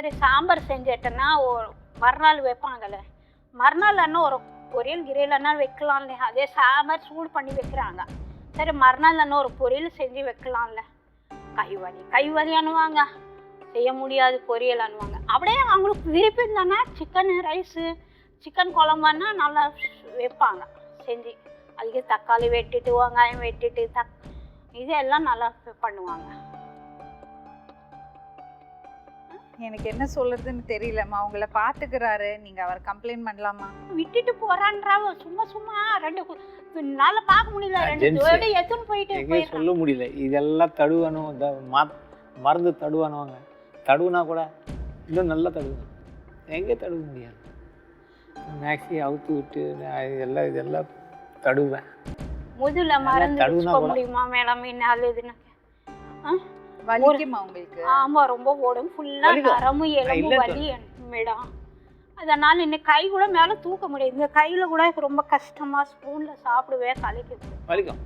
சரி சாம்பார் செஞ்சிட்டேன்னா ஒரு மறுநாள் வைப்பாங்கல்ல. மறுநாள் அண்ணா ஒரு பொரியல் கிரியல் அண்ணா வைக்கலாம்ல. அதே சாம்பார் சூடு பண்ணி வைக்கிறாங்க. சரி மறுநாள் அண்ணா ஒரு பொரியல் செஞ்சு வைக்கலாம்ல. கை வலி கை வலி அணுவாங்க செய்ய முடியாது பொரியல் அணுவாங்க அப்படியே அவங்களுக்கு விருப்பம் இருந்தானா சிக்கன் ரைஸு சிக்கன் குழம்புன்னா நல்லா வைப்பாங்க. செஞ்சு அதுக்கு தக்காளி வெட்டிட்டு வெங்காயம் வெட்டிட்டு தக் இதெல்லாம் நல்லா பண்ணுவாங்க. எனக்கு என்ன சொல்றதுன்னு தெரியலம்மா உங்களை பாத்துக்கிறாரு நீங்க அவர் கம்ப்ளைண்ட் பண்ணலாமா? விட்டுட்டு போறான்றாவ? சும்மா சும்மா. ரெண்டு நாள பார்க்க முடியல. ரெண்டு எத்தனை போயிட்டு எங்கேயும் போயிடுறான் சொல்ல முடியல. இதெல்லாம் தடுவணும் இந்த மா மருந்து தடுவானுவாங்க. தடுவுனா கூட இன்னும் நல்லா தடுவணும் எங்கே தடுவ முடியாது. மேக்ஸி அவுத்து விட்டு நான் இதெல்லாம் இதெல்லாம் தடுவேன். முதுல மருந்து தடுவுனா வச்சுக்க கூட- முடியுமா? மேடம் என்ன இதுன்னு. வலிக்குமா உங்களுக்கு? ஆமா ரொம்ப உடம்பு ஃபுல்லா. நரம்பு எலும்பு வலி மேடம் அதனால இன்னைக்கு கை கூட மேல தூக்க முடியாது. இந்த கையில கூட ரொம்ப கஷ்டமா ஸ்பூன்ல சாப்பிடுவேன் கலைக்கு வலிக்கும்.